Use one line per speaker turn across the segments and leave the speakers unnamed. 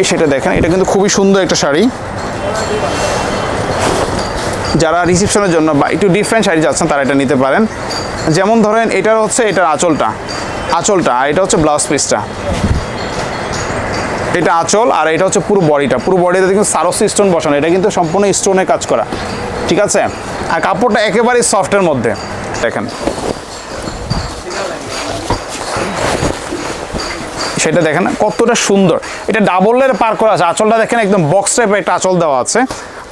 এই সেটা দেখেন, এটা কিন্তু খুবই সুন্দর একটা শাড়ি। যারা রিসেপশনের জন্য বা একটু ডিফারেন্ট শাড়ি যাচ্ছেন, তারা এটা নিতে পারেন। যেমন ধরেন এটা হচ্ছে, এটার আঁচলটা। আঁচলটা, আর এটা হচ্ছে ব্লাউজ পিসটা এটা আঁচল, আর এটা হচ্ছে পুরো বডিটা। পুরো বডিতে কিন্তু সারসি স্টোন বসানো। এটা কিন্তু সম্পূর্ণ স্টোনে কাজ করা। ঠিক আছে? আর কাপড়টা একেবারেই সফটের মধ্যে। দেখেন। সেটা দেখেন কতটা সুন্দর। এটা ডাবলের পার করা আছে, আঁচলটা দেখেন একদম বক্স টাইপের একটা আঁচল দেওয়া আছে।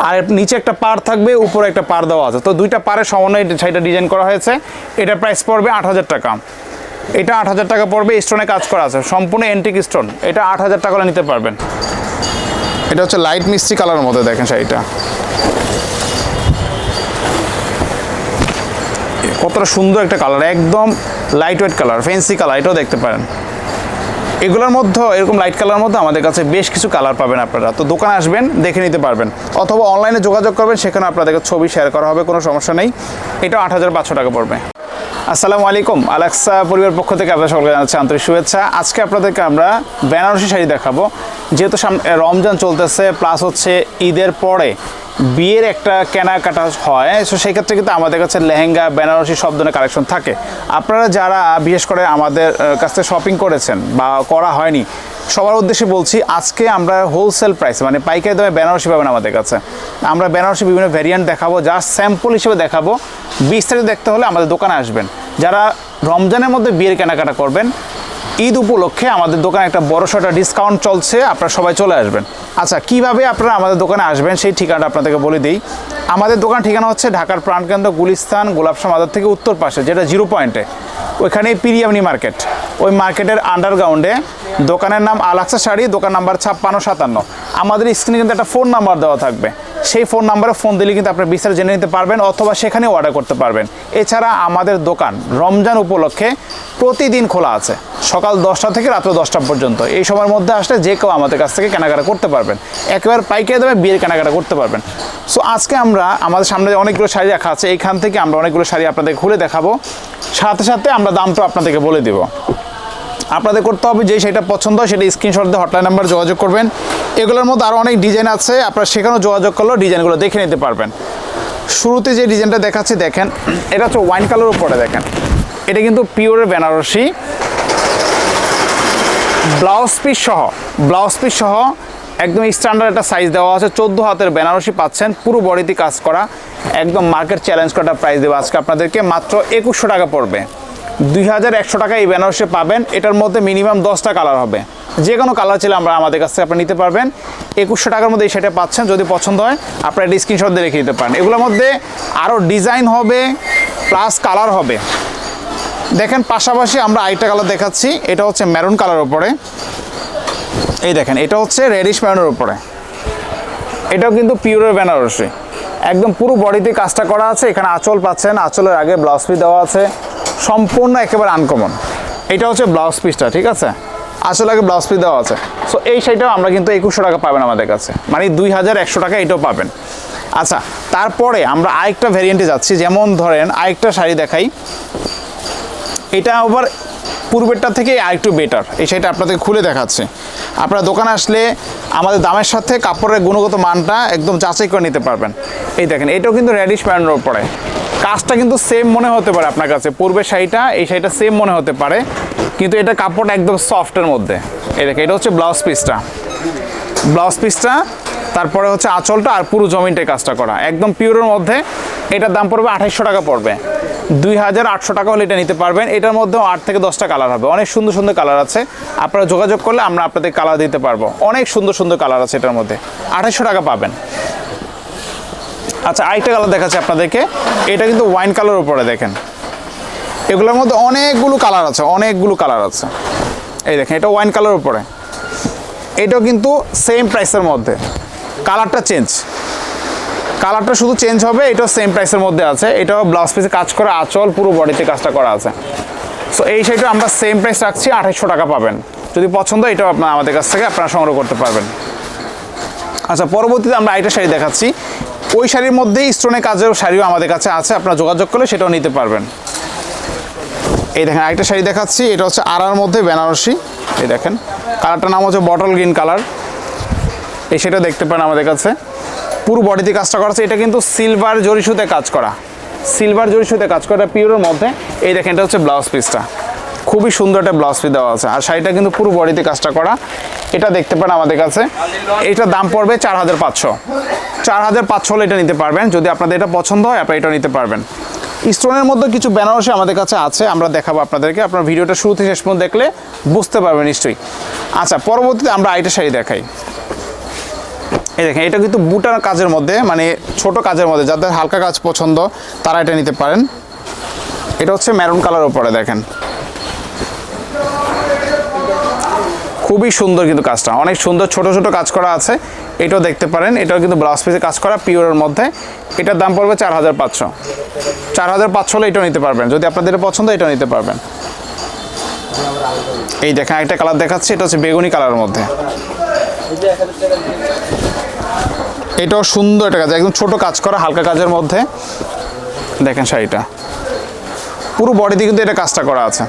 আর নিচে একটা পার থাকবে, উপরে একটা পার দেওয়া আছে। তো দুইটা পারে সমন্বয়ে শাড়িটা ডিজাইন করা হয়েছে। এটা প্রাইস পড়বে আট হাজার টাকা। এটা আট হাজার টাকা পড়বে স্টোনে কাজ করা আছে। সম্পূর্ণ এন্টিক স্টোন এটা আট হাজার টাকা নিতে পারবেন। এটা হচ্ছে লাইট মিষ্টি কালারের মধ্যে দেখেন শাড়িটা। কতটা সুন্দর একটা কালার একদম light weight colour fancy colour এটাও দেখতে পারেন। এগুলোর মধ্যে, এরকম লাইট কালার মধ্যে আমাদের কাছে বেশ কিছু কালার পাবেন আপনারা। তো দোকানে আসবেন, দেখে নিতে পারবেন। অথবা অনলাইনে যোগাযোগ করবেন, সেখানে আপনাদেরকে ছবি শেয়ার করা হবে, কোনো সমস্যা নেই। এটা আট হাজার পাঁচশো টাকা পড়বে। আসসালামু আলাইকুম, আলেক্সা পরিবার পক্ষ থেকে আপনাদের সকলকে জানাচ্ছি আন্তরিক শুভেচ্ছা। আজকে আপনাদেরকে আমরা বেনারসি শাড়ি দেখাবো। যেহেতু সামনে রমজান চলতেছে প্লাস হচ্ছে ঈদের পরে বিয়ের একটা কেনাকাটা হয় সো সেই ক্ষেত্রে কিন্তু আমাদের কাছে লেহেঙ্গা, বেনারসি সব ধরনের কালেকশন থাকে। আপনারা যারা, বিশেষ করে আমাদের কাছ থেকে শপিং করেছেন বা করা হয়নি, সবার উদ্দেশ্যে বলছি, আজকে আমরা হোলসেল প্রাইস মানে পাইকারি দামে বেনারসি পাবেন আমাদের কাছে। আমরা বেনারসি বিভিন্ন ভ্যারিয়েন্ট দেখাবো, যা স্যাম্পল হিসেবে দেখাবো। বিস্তারিত দেখতে হলে আমাদের দোকানে আসবেন। যারা রমজানের মধ্যে বিয়ের কেনাকাটা করবেন ঈদ উপলক্ষে আমাদের দোকানে একটা বড় সড়ো ডিসকাউন্ট চলছে, আপনারা সবাই চলে আসবেন। আচ্ছা কীভাবে আপনারা আমাদের দোকানে আসবেন সেই ঠিকানাটা আপনাদেরকে বলে দিই। আমাদের দোকান ঠিকানা হচ্ছে ঢাকার প্রাণকেন্দ্র, গুলিস্তান গোলাপশা মাদার থেকে উত্তর পাশে, যেটা জিরো পয়েন্টে। ওইখানে পিরিয়ামনি মার্কেট। ওই মার্কেটের আন্ডারগ্রাউন্ডে দোকানের নাম আলাক্সা শাড়ি, দোকান নাম্বার ছাপ্পান্ন সাতান্ন। আমাদের স্ক্রিনে কিন্তু একটা ফোন নাম্বার দেওয়া থাকবে। সেই ফোন নাম্বারে ফোন দিলে কিন্তু আপনি বিস্তারিত জেনে নিতে পারবেন অথবা সেখানে অর্ডার করতে পারবেন। এছাড়া আমাদের দোকান রমজান উপলক্ষে প্রতিদিন খোলা আছে। সকাল দশটা থেকে রাত্র দশটা পর্যন্ত। এই সময়ের মধ্যে আসলে যে কেউ আমাদের কাছ থেকে কেনাকাটা করতে পারবেন। একেবারে পাইকারি দামে বিয়ের কেনাকাটা করতে পারবেন। সো আজকে আমরা আমাদের সামনে অনেকগুলো শাড়ি রাখা আছে, এইখান থেকে আমরা অনেকগুলো শাড়ি আপনাদের খুলে দেখাবো। সাথে সাথে আমরা দামটা আপনাদেরকে বলে দিব। আপনাদের করতে হবে যে সেটা পছন্দ হয় সেটা স্ক্রিনশট দিয়ে হটলাইন নাম্বার যোগাযোগ করবেন। এগুলোর মধ্যে আরও অনেক ডিজাইন আছে, আপনারা সেখানেও যোগাযোগ করলেও ডিজাইনগুলো দেখে নিতে পারবেন। শুরুতে যে ডিজাইনটা দেখাচ্ছি, দেখেন, এটা হচ্ছে ওয়াইন কালার উপরে দেখেন। এটা কিন্তু পিওরের বেনারসি। ব্লাউজ পিস সহ ব্লাউজ পিস সহ একদম স্ট্যান্ডার্ড একটা সাইজ দেওয়া আছে। চোদ্দ হাতের বেনারসি পাচ্ছেন, পুরো বডিতে কাজ করা। একদম মার্কেট চ্যালেঞ্জ করা প্রাইস দেবো আজকে আপনাদেরকে। মাত্র একুশশো টাকা পড়বে। দুই হাজার একশো টাকা এই বেনারসি পাবেন। এটার মধ্যে মিনিমাম দশটা কালার হবে। যে কোনো কালার ছিল আমরা আমাদের কাছ থেকে আপনি নিতে পারবেন। একুশশো টাকার মধ্যে এই সেটা পাচ্ছেন, যদি পছন্দ হয়, আপনারা এটা স্ক্রিনশট দিয়ে রেখে দিতে পারেন। এগুলোর মধ্যে আরও ডিজাইন হবে, প্লাস কালার হবে। দেখেন, পাশাপাশি আমরা আরেকটা কালার দেখাচ্ছি। এটা হচ্ছে মেরুন কালার উপরে। এই দেখেন, এটা হচ্ছে রেডিশ মেরুনের উপরে। এটাও কিন্তু পিওরের বেনারসি। একদম পুরো বডিতে কাজটা করা আছে। এখানে আঁচল পাচ্ছেন। আঁচলের আগে ব্লাউজ পিস দেওয়া আছে। সম্পূর্ণ একেবারে আনকমন এটা হচ্ছে ব্লাউজ পিসটা ঠিক আছে? আসলে আগে ব্লাউজ পিস দেওয়া আছে। সো এই শাড়িটাও আমরা কিন্তু একুশশো টাকা পাবেন আমাদের কাছে। মানে দুই হাজার একশো টাকা এটাও পাবেন। আচ্ছা তারপরে আমরা আরেকটা ভ্যারিয়েন্টে যাচ্ছি। যেমন ধরেন, আরেকটা শাড়ি দেখাই। এটা আবার পূর্বেরটা থেকে আরেকটু বেটার এই শাড়িটা আপনাদের খুলে দেখাচ্ছে। আপনারা দোকানে আসলে আমাদের দামের সাথে কাপড়ের গুণগত মানটা একদম যাচাই করে নিতে পারবেন। এই দেখেন, এটাও কিন্তু রেডিশ প্যান্টের উপরে। কাজটা কিন্তু সেম মনে হতে পারে আপনার কাছে। পূর্বের শাড়িটা, এই শাড়িটা সেম মনে হতে পারে। কিন্তু এটা কাপড়টা একদম সফটের মধ্যে। এই দেখেন, এটা হচ্ছে ব্লাউজ পিসটা ব্লাউজ পিসটা তারপরে হচ্ছে আঁচলটা আর পুরো জমিনটাই কাজটা করা। একদম পিওরের মধ্যে। এটার দাম পড়বে আঠাইশশো টাকা পড়বে। দুই হাজার আটশো টাকা হলে এটা নিতে পারবেন। এটার মধ্যেও আট থেকে দশটা কালার হবে। অনেক সুন্দর সুন্দর কালার আছে। আপনারা যোগাযোগ করলে আমরা আপনাদের কালার দিতে পারব। অনেক সুন্দর সুন্দর কালার আছে এটার মধ্যে। আঠাইশশো টাকা পাবেন। আচ্ছা আরেকটা কালার দেখাচ্ছি আপনাদেরকে। এটা কিন্তু ওয়াইন কালার উপরে দেখেন। এগুলোর মধ্যে অনেকগুলো কালার আছে, অনেকগুলো কালার আছে। এই দেখেন, এটা ওয়াইন কালার উপরে। এটাও কিন্তু সেম প্রাইসের মধ্যে। কালারটা চেঞ্জ কালারটা শুধু চেঞ্জ হবে, এটাও সেম প্রাইসের মধ্যে আছে। এটাও ব্লাউজ পিসে কাজ করে, আচল, পুরো বডিতে কাজটা করা আছে। সো এই শাড়িটা আমরা সেম প্রাইস রাখছি, আঠাইশশো টাকা পাবেন। যদি পছন্দ, এটাও আপনার আমাদের কাছ থেকে আপনারা সংগ্রহ করতে পারবেন। আচ্ছা পরবর্তীতে আমরা আরেকটা শাড়ি দেখাচ্ছি। ওই শাড়ির মধ্যেই স্টোনের কাজের শাড়িও আমাদের কাছে আছে, আপনারা যোগাযোগ করলে সেটাও নিতে পারবেন। এই দেখেন, আরেকটা শাড়ি দেখাচ্ছি, এটা হচ্ছে আড়ার মধ্যে বেনারসি। এই দেখেন, কালারটার নাম হচ্ছে বটল গ্রিন কালার। এই সেটা দেখতে পারেন আমাদের কাছে। পুরো বডিতে কাজটা করা এটা কিন্তু সিলভার জরি সুতে কাজ করা। সিলভার জরি সুতে কাজ করা পিওরের মধ্যে। এই দেখেন, এটা হচ্ছে ব্লাউজ পিসটা খুবই সুন্দর একটা ব্লাউজ পিস দেওয়া আছে। আর শাড়িটা কিন্তু পুরো বডিতে কাজটা করা। এটা দেখতে পারেন আমাদের কাছে। এটার দাম পড়বে চার হাজার পাঁচশো। চার হাজার পাঁচশো হলে এটা নিতে পারবেন। যদি আপনাদের এটা পছন্দ হয়, আপনারা এটা নিতে পারবেন। স্টোনের মধ্যে কিছু বেনারসি আমাদের কাছে আছে, আমরা দেখাবো আপনাদেরকে। আপনার ভিডিওটা শুরু থেকে শেষ পর্যন্ত দেখলে বুঝতে পারবেন নিশ্চয়ই। আচ্ছা পরবর্তীতে আমরা আইটা শাড়ি দেখাই। এই দেখেন, এটা কিন্তু বুটার কাজের মধ্যে মানে ছোট কাজের মধ্যে, যাদের হালকা কাজ পছন্দ, তারা এটা নিতে পারেন। এটা হচ্ছে ম্যারুন কালার ওপরে দেখেন। খুবই সুন্দর কিন্তু কাজটা। অনেক সুন্দর ছোট ছোট কাজ করা আছে। এটাও দেখতে পারেন। এটাও কিন্তু ব্লাউজ পিসে কাজ করা পিওরের মধ্যে। এটার দাম পড়বে চার হাজার পাঁচশো। চার হাজার পাঁচশো হলে এটাও নিতে পারবেন। যদি আপনাদের পছন্দ, এটাও নিতে পারবেন। এই দেখেন একটা কালার দেখাচ্ছি। এটা হচ্ছে বেগুনি কালারের মধ্যে। এটাও সুন্দর একটা কাজ। একদম ছোট কাজ করা, হালকা কাজের মধ্যে। দেখেন শাড়িটা। পুরো বডিতে কিন্তু এটা কাজটা করা আছে।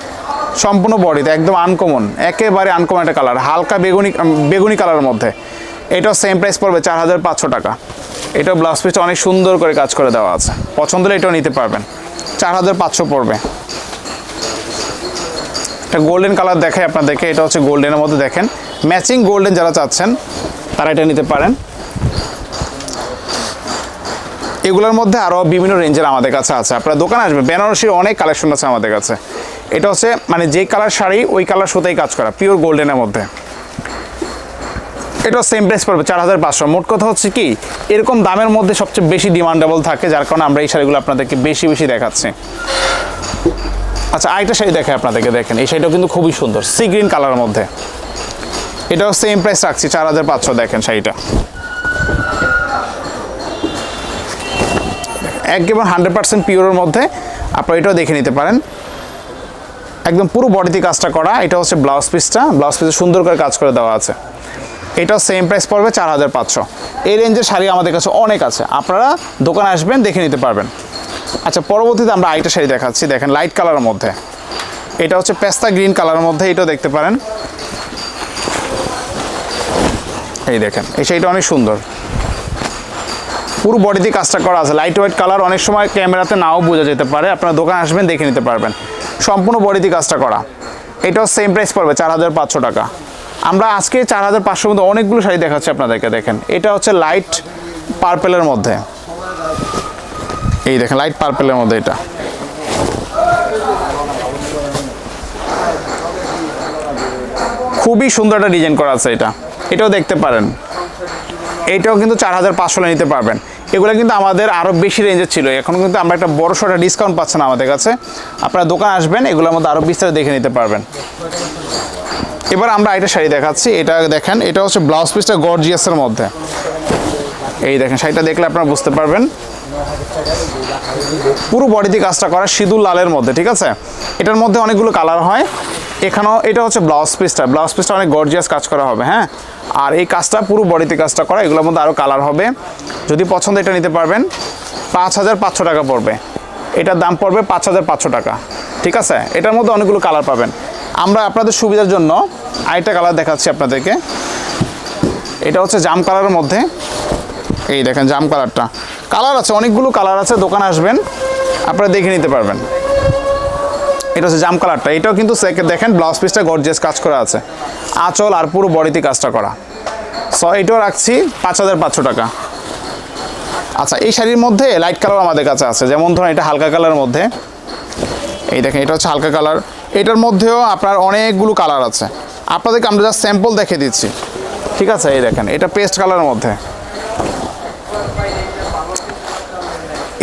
সম্পূর্ণ বডিতে একদম আনকমন একেবারে আনকমন একটা কালার হালকা বেগুনি বেগুনি কালারের মধ্যে। এটাও সেম প্রাইস পড়বে চার হাজার পাঁচশো টাকা। এটাও ব্লাউজ পিসটা অনেক সুন্দর করে কাজ করে দেওয়া আছে। পছন্দ হলে এটাও নিতে পারবেন। চার হাজার পাঁচশো পড়বে। একটা গোল্ডেন কালার দেখাই আপনাদেরকে, এটা হচ্ছে গোল্ডেনের মধ্যে দেখেন। ম্যাচিং গোল্ডেন যারা চাচ্ছেন, তারা এটা নিতে পারেন। এগুলোর মধ্যে আরও বিভিন্ন রেঞ্জের আমাদের কাছে আছে। আপনার দোকানে আসবে, বেনারসির অনেক কালেকশন আছে আমাদের কাছে। এটা হচ্ছে মানে যে কালার শাড়ি, ওই কালার সুতাই কাজ করা পিওর গোল্ডেনের মধ্যে। এটা সেম প্রাইস পড়বে, চার হাজার পাঁচশো। মোট কথা হচ্ছে কি, এরকম দামের মধ্যে সবচেয়ে বেশি ডিমান্ডেবল থাকে, যার কারণে আমরা এই শাড়িগুলো আপনাদেরকে বেশি বেশি দেখাচ্ছি। আচ্ছা আরেকটা শাড়ি দেখে আপনাদেরকে, দেখেন, এই শাড়িটাও কিন্তু খুবই সুন্দর সি গ্রিন কালারের মধ্যে। এটাও সেম প্রাইস রাখছি, চার হাজার পাঁচশো, দেখেন শাড়িটা। একেবারে হান্ড্রেড পার্সেন্ট পিওরের মধ্যে, আপনারা এটাও দেখে নিতে পারেন। একদম পুরো বডিতে কাজটা করা, এটা হচ্ছে ব্লাউজ পিসটা ব্লাউজ পিসে সুন্দর করে কাজ করে দেওয়া আছে। এটাও সেম প্রাইস পড়বে চার হাজার পাঁচশো। এই রেঞ্জের শাড়ি আমাদের কাছে অনেক আছে। আপনারা দোকানে আসবেন, দেখে নিতে পারবেন। আচ্ছা পরবর্তীতে আমরা আরেকটা শাড়ি দেখাচ্ছি। দেখেন লাইট কালারের মধ্যে। এটা হচ্ছে পেস্তা গ্রিন কালারের মধ্যে, এটাও দেখতে পারেন। এই দেখেন, এই শাড়িটা অনেক সুন্দর। পুরো বডিতে কাজটা করা আছে। লাইট ওয়েট কালার অনেক সময় ক্যামেরাতে নাও বোঝা যেতে পারে। আপনারা দোকানে আসবেন, দেখে নিতে পারবেন। সম্পূর্ণ বডিতে কাজটা করা। এটাও সেম প্রাইস পড়বে চার হাজার পাঁচশো টাকা। আমরা আজকে চার হাজার পাঁচশোর মধ্যে অনেকগুলো শাড়ি দেখাচ্ছি আপনাদেরকে, দেখেন। এটা হচ্ছে লাইট পার্পেলের মধ্যে। এই দেখেন লাইট পার্পেলের মধ্যে এটা। খুবই সুন্দর একটা ডিজাইন করা আছে এটা। এটাও দেখতে পারেন। এটাও কিন্তু চার হাজার পাঁচশো নিতে পারবেন। এগুলো কিন্তু আমাদের আরও বেশি রেঞ্জের ছিল। এখন কিন্তু আমরা একটা বড় সড়ো ডিসকাউন্ট পাচ্ছেন আমাদের কাছে। আপনারা দোকান আসবেন, এগুলোর মধ্যে আরও বিস্তারিত দেখে নিতে পারবেন। এবার আমরা একটা শাড়ি দেখাচ্ছি। এটা দেখেন, এটা হচ্ছে ব্লাউজ পিসটা গর্জিয়াসের মধ্যে। এই দেখেন, শাড়িটা দেখলে আপনারা বুঝতে পারবেন। পুরো বডিতে কাজটা করা, সিঁদুর লালের মধ্যে, ঠিক আছে? এটার মধ্যে অনেকগুলো কালার হয়। এখানেও এটা হচ্ছে ব্লাউজ পিসটা। ব্লাউজ পিসটা অনেক গর্জিয়াস কাজ করা হবে হ্যাঁ? আর এই কাজটা পুরো বডিতে কাজটা করা, এগুলোর মধ্যে আরও কালার হবে। যদি পছন্দ এটা নিতে পারবেন, পাঁচ হাজার পাঁচশো টাকা পড়বে। এটার দাম পড়বে পাঁচ হাজার পাঁচশো টাকা, ঠিক আছে? এটার মধ্যে অনেকগুলো কালার পাবেন। আমরা আপনাদের সুবিধার জন্য আরেকটা কালার দেখাচ্ছি আপনাদেরকে। এটা হচ্ছে জাম কালারের মধ্যে। এই দেখেন জাম কালারটা কালার আছে, অনেকগুলো কালার আছে, দোকানে আসবেন, আপনারা দেখে নিতে পারবেন। এটা হচ্ছে জাম কালারটা। এটাও কিন্তু দেখেন ব্লাউজ পিসটা গর্জিয়াস কাজ করা আছে। আঁচল আর পুরো বডিতে কাজটা করা। সো এটাও রাখছি পাঁচ হাজার পাঁচশো টাকা। আচ্ছা এই শাড়ির মধ্যে লাইট কালার আমাদের কাছে আছে। যেমন ধরুন এটা হালকা কালারের মধ্যে। এই দেখেন, এটা হচ্ছে হালকা কালার এটার মধ্যেও আপনার অনেকগুলো কালার আছে। আপনাদেরকে আমরা জাস্ট স্যাম্পল দেখে দিচ্ছি। ঠিক আছে? এই দেখেন, এটা পেস্ট কালারের মধ্যে।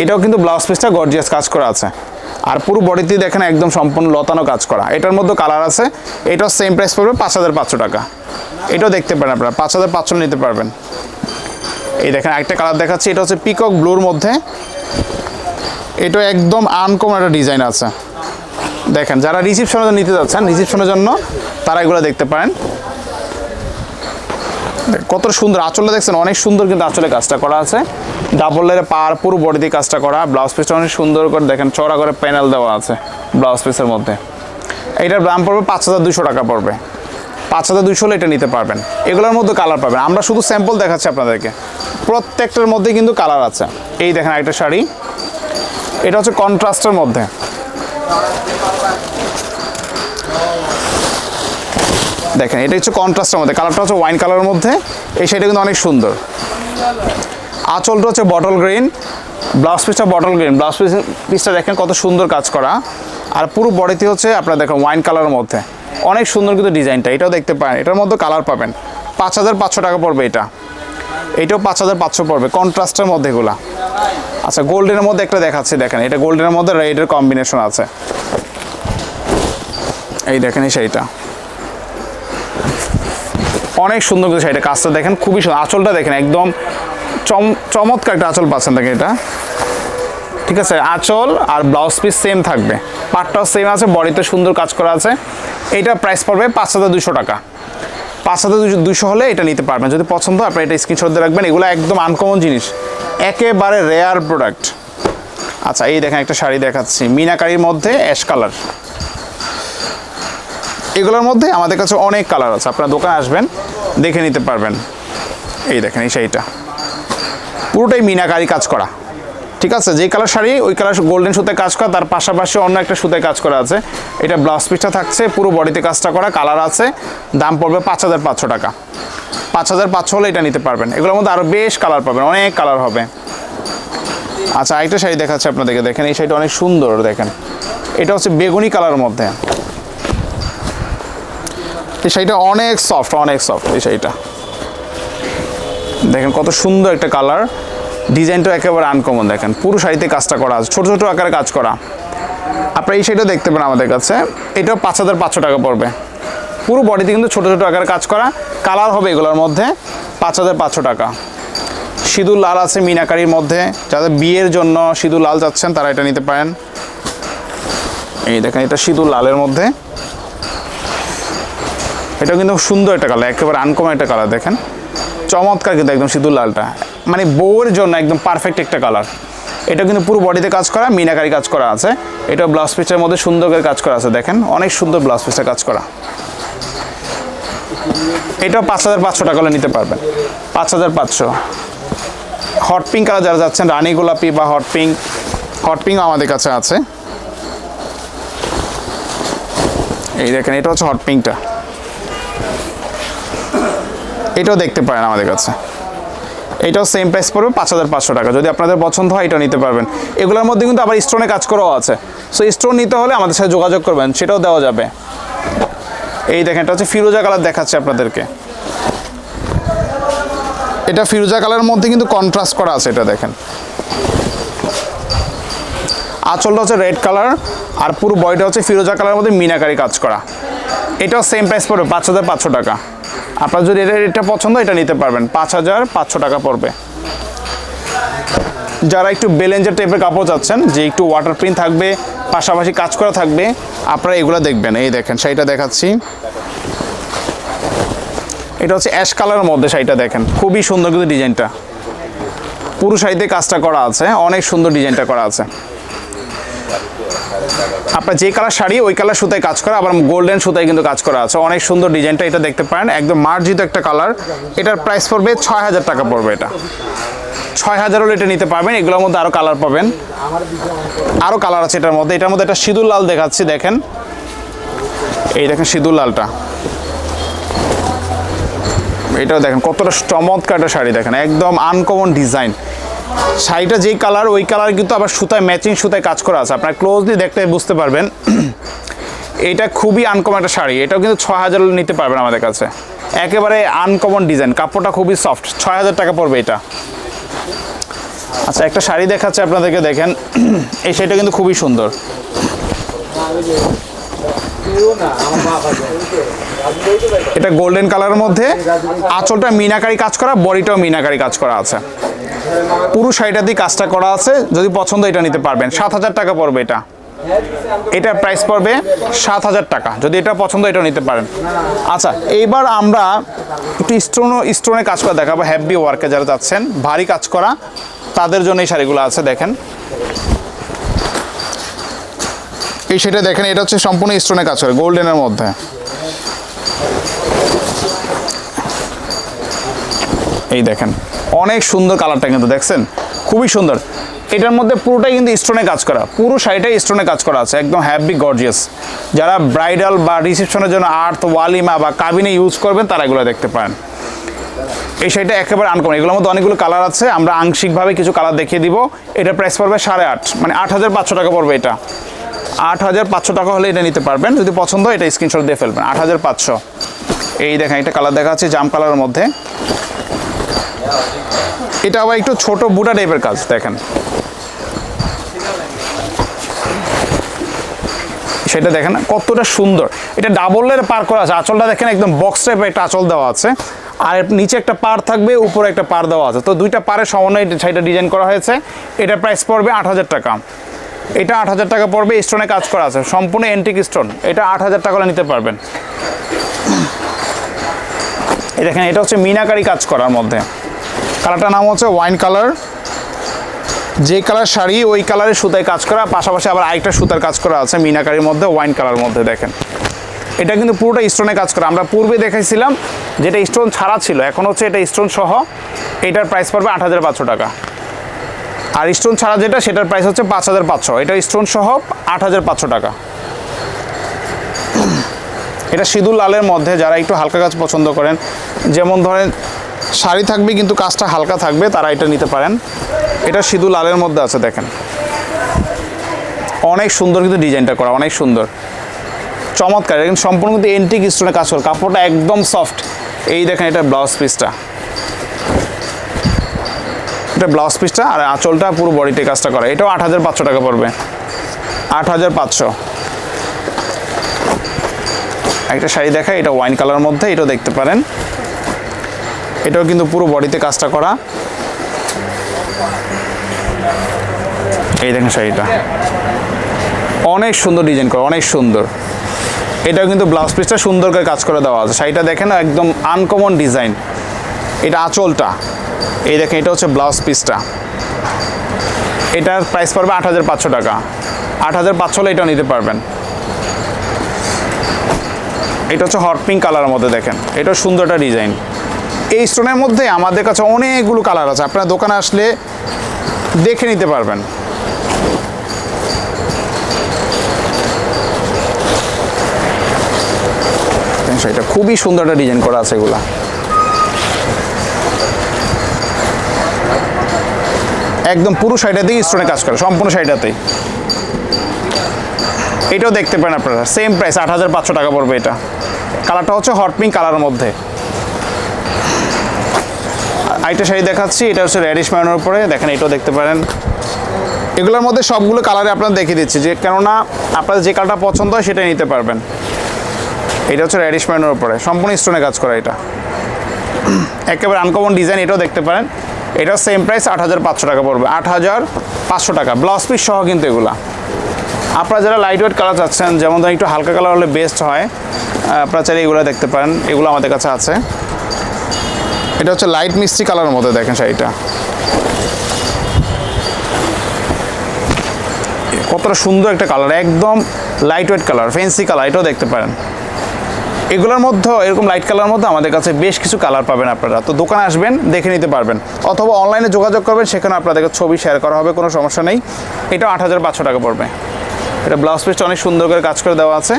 এটাও কিন্তু ব্লাউজ পিসটা গর্জিয়াস কাজ করা আছে। আর পুরো বডিতেই দেখেন একদম সম্পূর্ণ লতানো কাজ করা। এটার মধ্যে কালার আছে। এটাও সেম প্রাইস পড়বে পাঁচ হাজার পাঁচশো টাকা। এটাও দেখতে পারেন আপনারা, পাঁচ হাজার পাঁচশো নিতে পারবেন। এই দেখেন একটা কালার দেখাচ্ছি, এটা হচ্ছে পিকক ব্লুর মধ্যে। এটা একদম আনকমন একটা ডিজাইন আছে। দেখেন, যারা রিসিপশনের জন্য নিতে যাচ্ছেন রিসিপশনের জন্য তারা এগুলো দেখতে পারেন। কত সুন্দর আঁচলটা দেখছেন? অনেক সুন্দর কিন্তু আঁচলে কাজটা করা আছে। ডাবল লেয়ারে পার, পুরো বডি দিয়ে কাজটা করা। ব্লাউজ পিসটা অনেক সুন্দর করে দেখেন চড়া করে প্যানেল দেওয়া আছে ব্লাউজ পিসের মধ্যে। এইটার দাম পড়বে পাঁচ হাজার দুশো টাকা পড়বে। পাঁচ হাজার দুশো হলে এটা নিতে পারবেন। এগুলোর মধ্যে কালার পাবেন। আমরা শুধু স্যাম্পল দেখাচ্ছি আপনাদেরকে। প্রত্যেকটার মধ্যে কিন্তু কালার আছে। এই দেখেন একটা শাড়ি। এটা হচ্ছে কন্ট্রাস্টের মধ্যে। দেখেন, এটা হচ্ছে কন্ট্রাস্টের মধ্যে কালারটা হচ্ছে ওয়াইন কালারের মধ্যে, এই শাড়িটা কিন্তু অনেক সুন্দর। আঁচলটা হচ্ছে বটল গ্রিন ব্লাউজ পিসটা বটল গ্রিন ব্লাউজ পিস পিসটা দেখেন কত সুন্দর কাজ করা। আর পুরো বডিতে হচ্ছে আপনারা দেখেন ওয়াইন কালারের মধ্যে, অনেক সুন্দর কিন্তু ডিজাইনটা, এটাও দেখতে পারেন, এটার মধ্যে কালার পাবেন। পাঁচ হাজার পাঁচশো টাকা পড়বে এটা, এটাও পাঁচ হাজার পাঁচশো পড়বে কন্ট্রাস্টের মধ্যে এগুলা। আচ্ছা গোল্ডেনের মধ্যে একটা দেখাচ্ছি, দেখেন, এটা গোল্ডেনের মধ্যে রেডের কম্বিনেশন আছে। এই দেখেন এই শাড়িটা অনেক সুন্দর কিন্তু শাড়িটা, কাজটা দেখেন, খুবই সুন্দর। আঁচলটা দেখেন, একদম চম, চমৎকার একটা আঁচল পাচ্ছেন দেখেন এটা। ঠিক আছে, আঁচল আর ব্লাউজ পিস সেম থাকবে। পাটটাও সেম আছে, বডিতে সুন্দর কাজ করা আছে। এটা প্রাইস পড়বে পাঁচ হাজার দুশো টাকা। পাঁচ হাজার দুশো হলে এটা নিতে পারবেন। যদি পছন্দ আপনি এটা স্ক্রিনশট দিয়ে রাখবেন। এগুলো একদম আনকমন জিনিস। একেবারে রেয়ার প্রোডাক্ট আচ্ছা এই দেখেন একটা শাড়ি দেখাচ্ছি। মিনাকারির মধ্যে অ্যাশ কালার এগুলোর মধ্যে আমাদের কাছে অনেক কালার আছে। আপনার দোকানে আসবেন, দেখে নিতে পারবেন। এই দেখেন, এই শাড়িটা। পুরোটাই মিনাকারি কাজ করা। ঠিক আছে? যে কালার শাড়ি, ওই কালার গোল্ডেন সুতায় কাজ করা, তার পাশাপাশি অন্য একটা সুতায় কাজ করা আছে। এটা ব্লাউজ পিসটা থাকছে, পুরো বডিতে কাজটা করা, কালার আছে। দাম পড়বে পাঁচ হাজার পাঁচশো টাকা। পাঁচ হাজার পাঁচশো হলে এটা নিতে পারবেন। এগুলোর মধ্যে আরও বেশ কালার পাবেন, অনেক কালার হবে। আচ্ছা আরেকটা শাড়ি দেখাচ্ছে আপনাদেরকে। দেখেন, এই শাড়িটা অনেক সুন্দর, দেখেন। এটা হচ্ছে বেগুনি কালারের মধ্যে। এই শাড়িটা অনেক সফট অনেক সফট এই শাড়িটা। দেখেন কত সুন্দর একটা কালার ডিজাইনটা একেবারে আনকমন দেখেন। পুরো শাড়িতে কাজটা করা আছে, ছোটো ছোটো আকারে কাজ করা। আপনারা এই শাড়িটা দেখতে পারেন আমাদের কাছে। এটাও পাঁচ হাজার পাঁচশো টাকা পড়বে। পুরো বডিতে কিন্তু ছোটো ছোটো আকারে কাজ করা। কালার হবে এগুলোর মধ্যে পাঁচ হাজার পাঁচশো টাকা। সিঁদুর লাল আছে মিনাকারির মধ্যে। যাদের বিয়ের জন্য সিঁদুর লাল যাচ্ছেন তারা এটা নিতে পারেন। এই দেখেন, এটা সিঁদুর লালের মধ্যে। এটা কিন্তু সুন্দর একটা কালার একেবারে আনকমন একটা কালার দেখেন। চমৎকার কিন্তু একদম সিঁদুর লালটা। মানে বউয়ের জন্য একদম পারফেক্ট একটা কালার এটা কিন্তু পুরো বডিতে কাজ করা, মিনাকারি কাজ করা আছে। এটা ব্লাউজ পিসের মধ্যে সুন্দর করে কাজ করা আছে, দেখেন। অনেক সুন্দর ব্লাউজ পিসের কাজ করা। এটাও পাঁচ হাজার পাঁচশো টাকা নিতে পারবেন। পাঁচ হাজার পাঁচশো। হট পিঙ্ক কালার যারা যাচ্ছেন, রানী গোলাপি বা হট পিঙ্ক হট পিঙ্ক আমাদের কাছে আছে। এই দেখেন, এটা হচ্ছে হট পিঙ্কটা এটাও দেখতে পারেন আমাদের কাছে। এটাও সেম প্রাইস পড়বে পাঁচ হাজার পাঁচশো টাকা। যদি আপনাদের পছন্দ হয়, এটা নিতে পারবেন। এগুলোর মধ্যে কিন্তু আবার স্টোনে কাজ করাও আছে। সো স্টোন নিতে হলে আমাদের সাথে যোগাযোগ করবেন, সেটাও দেওয়া যাবে। এই দেখেন, এটা হচ্ছে ফিরোজা কালার দেখাচ্ছে আপনাদেরকে। এটা ফিরোজা কালারের মধ্যে কিন্তু কন্ট্রাস্ট করা আছে, এটা দেখেন। আঁচলটা হচ্ছে রেড কালার আর পুরো বডিটা হচ্ছে ফিরোজা কালারের মধ্যে মিনাকারি কাজ করা। এটাও সেম প্রাইস পড়বে পাঁচ হাজার পাঁচশো টাকা। আপনার যদি এটা এটা পছন্দ, এটা নিতে পারবেন। পাঁচ হাজার পাঁচশো টাকা পড়বে। যারা একটু বেলেঞ্জার টাইপের কাপড় চাচ্ছেন, যে একটু ওয়াটার প্রিন্ট থাকবে, পাশাপাশি কাজ করা থাকবে, আপনারা এগুলো দেখবেন। এই দেখেন, শাড়িটা দেখাচ্ছি। এটা হচ্ছে অ্যাশ কালারের মধ্যে শাড়িটা দেখেন। খুবই সুন্দর কিন্তু ডিজাইনটা। পুরো শাড়িতে কাজটা করা আছে, অনেক সুন্দর ডিজাইনটা করা আছে। আপনার যে কালার শাড়ি, ওই কালার সুতায় কাজ করা, আবার গোল্ডেন সুতায় কিন্তু কাজ করা আছে। অনেক সুন্দর ডিজাইনটা এটা দেখতে পারেন। একদম মার্জিত একটা কালার। এটার প্রাইস পড়বে ছয় হাজার টাকা পড়বে এটা। ছয় হাজার হলে এটা নিতে পারবেন। এগুলোর মধ্যে আরও কালার পাবেন। আরও কালার আছে এটার মধ্যে। এটার মধ্যে একটা সিঁদুর লাল দেখাচ্ছি, দেখেন। এই দেখেন সিঁদুর লালটা। এটাও দেখেন, কতটা চমৎকার একটা শাড়ি, দেখেন। একদম আনকমন ডিজাইন শাড়িটা যেই কালার, ওই কালার কিন্তু আবার সুতায় ম্যাচিং সুতায় কাজ করা আছে। আপনার ক্লোজলি দেখতে বুঝতে পারবেন। এটা খুবই আনকমন একটা শাড়ি। এটাও কিন্তু ছয় হাজার নিতে পারবেন আমাদের কাছে। একেবারে আনকমন ডিজাইন কাপড়টা খুবই সফট ছয় হাজার টাকা পড়বে এটা। আচ্ছা একটা শাড়ি দেখাচ্ছে আপনাদেরকে, দেখেন। এই শাড়িটা কিন্তু খুবই সুন্দর। এটা গোল্ডেন কালারের মধ্যে। আঁচলটা মিনাকারি কাজ করা, বডিটাও মিনাকারি কাজ করা আছে। পুরো শাড়িটা দিয়ে কাজটা করা আছে। যদি পছন্দ এটা নিতে পারবেন। সাত হাজার টাকা পড়বে এটা। এটার প্রাইস পড়বে সাত হাজার টাকা। যদি এটা পছন্দ এটা নিতে পারেন। আচ্ছা এইবার আমরা একটু স্টোন স্টোনে কাজ করা দেখাবো। হ্যাভি ওয়ার্কে যারা যাচ্ছেন, ভারী কাজ করা, তাদের জন্য এই শাড়িগুলো আছে, দেখেন। এই সেটা দেখেন, এটা হচ্ছে সম্পূর্ণ স্টোনে কাজ করে গোল্ডেনের মধ্যে। এই দেখেন, অনেক সুন্দর কালারটা কিন্তু দেখছেন, খুবই সুন্দর। এটার মধ্যে পুরোটাই কিন্তু স্টোনে কাজ করা, পুরো শাড়িটাই স্টোনে কাজ করা আছে, একদম হ্যাপি গর্জিয়াস যারা ব্রাইডাল বা রিসেপশনের জন্য আর্থ ওয়ালিমা বা কাবিনে ইউজ করবেন, তারা এগুলো দেখতে পারেন। এই শাড়িটা একেবারে আনকমন এগুলোর মধ্যে অনেকগুলো কালার আছে, আমরা আংশিকভাবে কিছু কালার দেখিয়ে দিব। এটা প্রাইস পড়বে সাড়ে আট মানে আট হাজার পাঁচশো টাকা পড়বে এটা। আট হাজার পাঁচশো টাকা হলে এটা নিতে পারবেন। যদি পছন্দ এটা স্ক্রিনশট দিয়ে ফেলবেন। আট হাজার পাঁচশো। এই দেখেন একটা কালার দেখা যাচ্ছে জাম কালারের মধ্যে। এটা আবার একটু ছোট বুটা টাইপের কাজ, দেখেন। সেটা দেখেন, কতটা সুন্দর। এটা ডাবলের পার করা আছে। আঁচলটা দেখেন, একদম বক্স টাইপের একটা আঁচল দেওয়া আছে। আর নিচে একটা পার থাকবে, উপরে একটা পার দেওয়া আছে। তো দুইটা পারের সমন্বয়ে শাড়িটা ডিজাইন করা হয়েছে। এটা প্রাইস পড়বে আট হাজার টাকা। এটা আট হাজার টাকা পড়বে স্টোনে কাজ করা আছে, সম্পূর্ণ এন্টিক স্টোন এটা আট হাজার টাকা নিতে পারবেন। এই দেখেন, এটা হচ্ছে মিনাকারি কাজ করার মধ্যে। কালারটার নাম হচ্ছে ওয়াইন কালার। যে কালার শাড়ি, ওই কালারের সুতায় কাজ করা, পাশাপাশি আবার আরেকটা সুতার কাজ করা আছে মিনাকারির মধ্যে, ওয়াইন কালার মধ্যে, দেখেন। এটা কিন্তু পুরোটা স্টোনে কাজ করা। আমরা পূর্বে দেখাইছিলাম, যেটা স্টোন ছাড়া ছিল, এখন হচ্ছে এটা স্টোন সহ, এটার প্রাইস পড়বে আট হাজার পাঁচশো টাকা। আর স্টোন ছাড়া যেটা, সেটার প্রাইস হচ্ছে পাঁচ হাজার পাঁচশো। এটা স্টোন সহ আট হাজার পাঁচশো টাকা। এটা সিঁদুর লালের মধ্যে, যারা একটু হালকা কাজ পছন্দ করেন, যেমন ধরেন শাড়ি থাকবে, কিন্তু কাজটা হালকা থাকবে, তারা এটা নিতে পারেন। এটা সিঁদুর লালের মধ্যে আছে, দেখেন। অনেক সুন্দর কিন্তু ডিজাইনটা করা, অনেক সুন্দর। চমৎকার কিন্তু সম্পূর্ণ কিন্তু এন্টিক স্টোনে কাজ করা। কাপড়টা একদম সফট এই দেখেন এটা ব্লাউজ পিসটা এটা ব্লাউজ পিসটা আর আঁচলটা পুরো বডিতে কাজটা করা এটাও আট হাজার পাঁচশো টাকা পড়বে। আট হাজার পাঁচশো। একটা শাড়ি দেখা এটা ওয়াইন কালার মধ্যে, এটাও দেখতে পারেন। এটাও কিন্তু পুরো বডিতে কাজটা করা। এই দেখেন শাড়িটা। অনেক সুন্দর ডিজাইন করা, অনেক সুন্দর। এটাও কিন্তু ব্লাউজ পিসটা সুন্দর করে কাজ করে দেওয়া আছে। শাড়িটা দেখেন, একদম আনকমন ডিজাইন এটা আঁচলটা। এই দেখেন, এটা হচ্ছে ব্লাউজ পিসটা। এটার প্রাইস পড়বে আট হাজার পাঁচশো টাকা। আট হাজার পাঁচশো এটাও নিতে পারবেন। এটা হচ্ছে হট পিঙ্ক কালারের মধ্যে দেখেন। এটা সুন্দর একটা ডিজাইন এই স্টোনের মধ্যে আমাদের কাছে অনেকগুলো কালার আছে। আপনার দোকানে আসলে দেখে নিতে পারবেন। এটা খুবই সুন্দর একটা ডিজাইন করা আছে এগুলা। একদম পুরো শাড়িটাতেই স্টোনে কাজ করে, সম্পূর্ণ শাড়িটাতেই এটাও দেখতে পারেন আপনারা সেম প্রাইস আট হাজার পাঁচশো টাকা পড়বে এটা। কালারটা হচ্ছে হট পিঙ্ক কালারের মধ্যে। আরেকটা শাড়ি দেখাচ্ছি, এটা হচ্ছে রেডিশ ম্যানের উপরে, দেখেন এটাও দেখতে পারেন। এগুলোর মধ্যে সবগুলো কালারে আপনারা দেখিয়ে দিচ্ছি, যে কেননা আপনাদের যে কালারটা পছন্দ হয় সেটাই নিতে পারবেন। এটা হচ্ছে রেডিশ ম্যানের উপরে, সম্পূর্ণ স্টোনে কাজ করা এটা। একেবারে আনকমন ডিজাইন এটাও দেখতে পারেন। এটাও সেম প্রাইস আট হাজার পাঁচশো টাকা পড়বে। আট হাজার পাঁচশো টাকা। ব্লাউজ পিস সহ কিন্তু এগুলা। আপনারা যারা লাইট ওয়েট কালার চাচ্ছেন, যেমন ধরেন একটু হালকা কালার হলে বেস্ট হয় আপনারা চাইলে এগুলো দেখতে পারেন। এগুলো আমাদের কাছে আছে। এটা হচ্ছে লাইট মিষ্টি কালারের মধ্যে দেখেন শাড়িটা। কতটা সুন্দর একটা কালার একদম light weight colour fancy colour এটাও দেখতে পারেন। এগুলোর মধ্যে, এরকম লাইট কালার মধ্যে আমাদের কাছে বেশ কিছু কালার পাবেন আপনারা। তো দোকানে আসবেন, দেখে নিতে পারবেন। অথবা অনলাইনে যোগাযোগ করবেন, সেখানে আপনাদেরকে ছবি শেয়ার করা হবে, কোনো সমস্যা নেই। এটাও আট হাজার পাঁচশো টাকা পড়বে। এটা ব্লাউজ পিসটা অনেক সুন্দর করে কাজ করে দেওয়া আছে।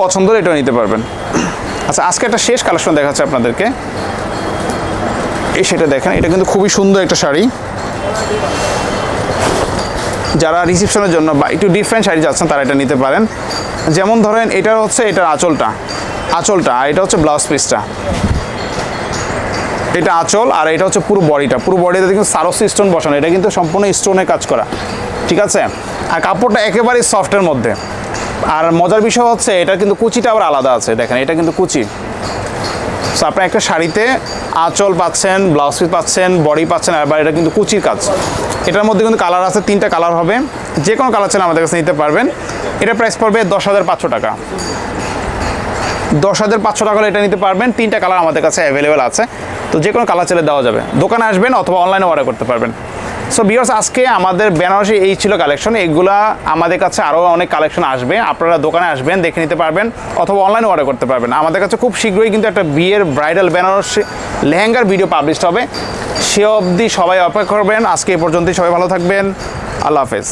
পছন্দ এটাও নিতে পারবেন। আচ্ছা আজকে একটা শেষ কালেকশন দেখাচ্ছে আপনাদেরকে। এই সেটা দেখেন, এটা কিন্তু খুবই সুন্দর একটা শাড়ি। যারা রিসেপশনের জন্য বা একটু ডিফারেন্ট শাড়ি যাচ্ছেন, তারা এটা নিতে পারেন। যেমন ধরেন, এটা হচ্ছে, এটার আঁচলটা। আঁচলটা, আর এটা হচ্ছে ব্লাউজ পিসটা এটা আঁচল, আর এটা হচ্ছে পুরো বডিটা। পুরো বডিতে কিন্তু সারসি স্টোন বসানো। এটা কিন্তু সম্পূর্ণ স্টোনে কাজ করা। ঠিক আছে? আর কাপড়টা একেবারেই সফটের মধ্যে। আর মজার বিষয় হচ্ছে, এটা কিন্তু কুচিটা আবার আলাদা আছে। দেখেন, এটা কিন্তু কুচি। সো আপনার একটা শাড়িতে আঁচল পাচ্ছেন ব্লাউজ পিস পাচ্ছেন বডি পাচ্ছেন আর এটা কিন্তু কুচির কাজ। এটার মধ্যে কিন্তু কালার আছে, তিনটা কালার হবে। যে কোনো কালার চাইলে আমাদের কাছে নিতে পারবেন। এটা প্রাইস পড়বে দশ হাজার পাঁচশো টাকা। দশ হাজার পাঁচশো টাকা এটা নিতে পারবেন। তিনটা কালার আমাদের কাছে অ্যাভেলেবেল আছে। তো যে কোনো কালার চাইলে দেওয়া যাবে। দোকানে আসবেন অথবা অনলাইনে অর্ডার করতে পারবেন। সো বিয়ার্স আজকে আমাদের বেনারসি এই ছিল কালেকশন এগুলা আমাদের কাছে আরও অনেক কালেকশন আসবে। আপনারা দোকানে আসবেন, দেখে নিতে পারবেন, অথবা অনলাইনে অর্ডার করতে পারবেন। আমাদের কাছে খুব শীঘ্রই কিন্তু একটা বিয়ের ব্রাইডাল বেনারসি লেহেঙ্গার ভিডিও পাবলিশ হবে। সে অবধি সবাই অপেক্ষা করবেন। আজকে এ পর্যন্তই সবাই ভালো থাকবেন। আল্লাহ হাফেজ।